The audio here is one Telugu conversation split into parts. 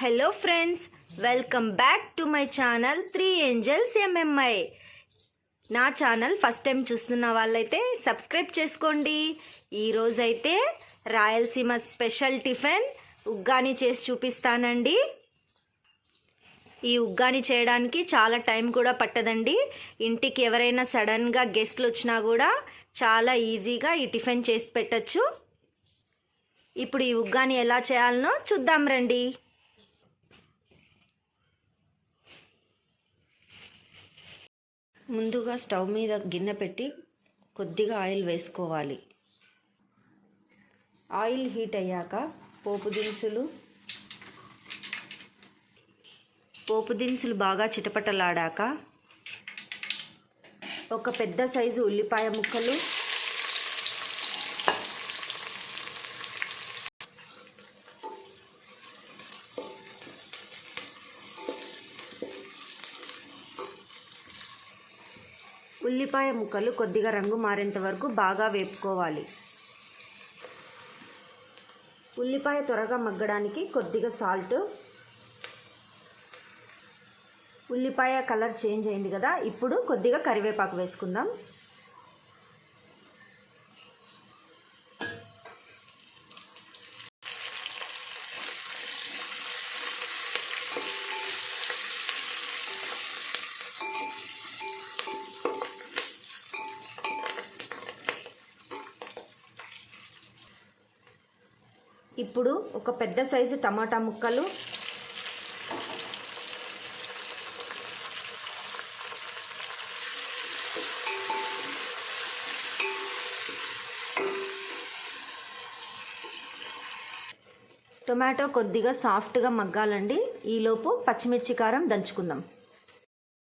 Hello friends welcome back to my channel three angels MMI నా ఛానల్ ఫస్ట్ టైం చూస్తున్న వాళ్ళైతే సబ్స్క్రైబ్ చేసుకోండి. ఈరోజైతే రాయలసీమ స్పెషల్ టిఫిన్ ఉగ్గాని చేసి చూపిస్తానండి. ఈ ఉగ్గాని చేయడానికి చాలా టైం కూడా పట్టదండి. ఇంటికి ఎవరైనా సడన్గా గెస్ట్లు వచ్చినా కూడా చాలా ఈజీగా ఈ టిఫిన్ చేసి పెట్టచ్చు. ఇప్పుడు ఈ ఉగ్గాని ఎలా చేయాలనో చూద్దాం రండి. ముందుగా స్టవ్ మీద గిన్నె పెట్టి కొద్దిగా ఆయిల్ వేసుకోవాలి. ఆయిల్ హీట్ అయ్యాక పోపు దినుసులు పోపు దినుసులు బాగా చిటపటలాడాక ఒక పెద్ద సైజు ఉల్లిపాయ ముక్కలు ఉల్లిపాయ ముక్కలు కొద్దిగా రంగు మారేంత వరకు బాగా వేపుకోవాలి. ఉల్లిపాయ త్వరగా మగ్గడానికి కొద్దిగా సాల్ట్. ఉల్లిపాయ కలర్ చేంజ్ అయింది కదా ఇప్పుడు కొద్దిగా కరివేపాకు వేసుకుందాం. ఇప్పుడు ఒక పెద్ద సైజు టమాటా ముక్కలు. టొమాటో కొద్దిగా సాఫ్ట్గా మగ్గాలండి. ఈలోపు పచ్చిమిర్చి కారం దంచుకుందాం.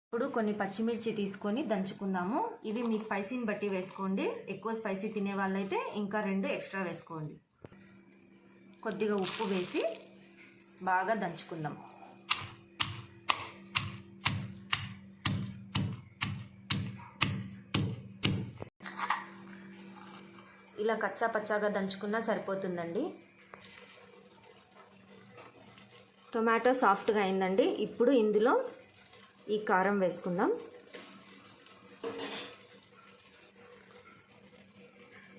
ఇప్పుడు కొన్ని పచ్చిమిర్చి తీసుకొని దంచుకుందాము. ఇవి మీ స్పైసీని బట్టి వేసుకోండి. ఎక్కువ స్పైసీ తినే వాళ్ళైతే ఇంకా రెండు ఎక్స్ట్రా వేసుకోండి. కొద్దిగా ఉప్పు వేసి బాగా దంచుకుందాం. ఇలా కచ్చా పచ్చాగా దంచుకున్నా సరిపోతుందండి. టొమాటో సాఫ్ట్గా అయిందండి. ఇప్పుడు ఇందులో ఈ కారం వేసుకుందాం.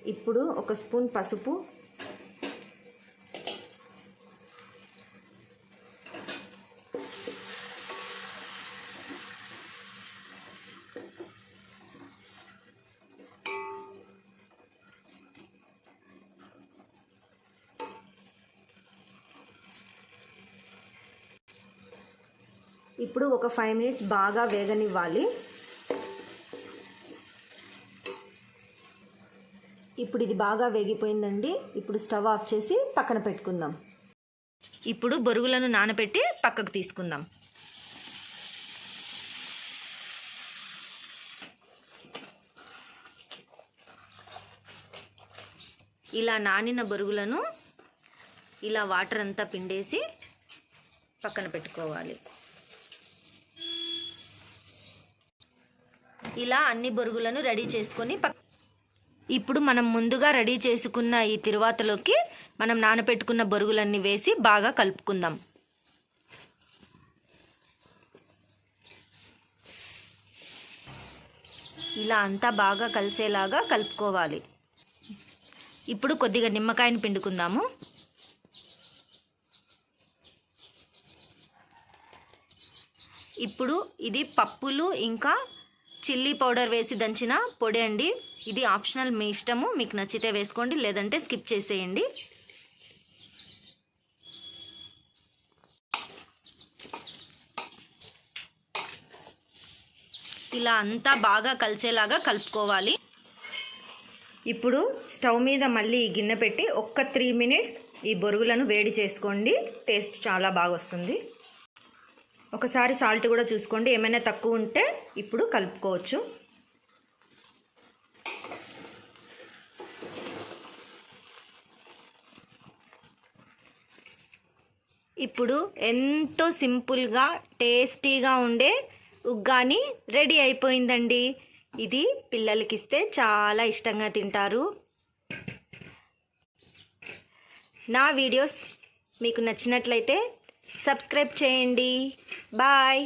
ఇప్పుడు ఒక స్పూన్ పసుపు ఇప్పుడు ఒక ఫైవ్ మినిట్స్ బాగా వేగనివ్వాలి. ఇప్పుడు ఇది బాగా వేగిపోయిందండి. ఇప్పుడు స్టవ్ ఆఫ్ చేసి పక్కన పెట్టుకుందాం. ఇప్పుడు బొరుగులను నానబెట్టి పక్కకు తీసుకుందాం. ఇలా నానిన బొరుగులను ఇలా వాటర్ అంతా పిండేసి పక్కన పెట్టుకోవాలి. ఇలా అన్ని బొరుగులను రెడీ చేసుకొని ఇప్పుడు మనం ముందుగా రెడీ చేసుకున్న ఈ తిరువాతలోకి మనం నానబెట్టుకున్న బొరుగులన్నీ వేసి బాగా కలుపుకుందాం. ఇలా అంతా బాగా కలిసేలాగా కలుపుకోవాలి. ఇప్పుడు కొద్దిగా నిమ్మకాయని పిండుకుందాము. ఇప్పుడు ఇది పప్పులు ఇంకా చిల్లీ పౌడర్ వేసి దంచిన పొడి అండి. ఇది ఆప్షనల్ మీ ఇష్టము మీకు నచ్చితే వేసుకోండి లేదంటే స్కిప్ చేసేయండి. ఇలా అంతా బాగా కలిసేలాగా కలుపుకోవాలి. ఇప్పుడు స్టవ్ మీద మళ్ళీ ఈ గిన్నె పెట్టి ఒక్క త్రీ మినిట్స్ ఈ బొరుగులను వేడి చేసుకోండి. టేస్ట్ చాలా బాగా వస్తుంది ఒకసారి సాల్ట్ కూడా చూసుకోండి. ఏమైనా తక్కువ ఉంటే ఇప్పుడు కలుపుకోవచ్చు. ఇప్పుడు ఎంతో సింపుల్గా టేస్టీగా ఉండే ఉగ్గాని రెడీ అయిపోయిందండి. ఇది పిల్లలకి ఇస్తే చాలా ఇష్టంగా తింటారు. నా వీడియోస్ మీకు నచ్చినట్లయితే సబ్స్క్రైబ్ చేయండి బాయ్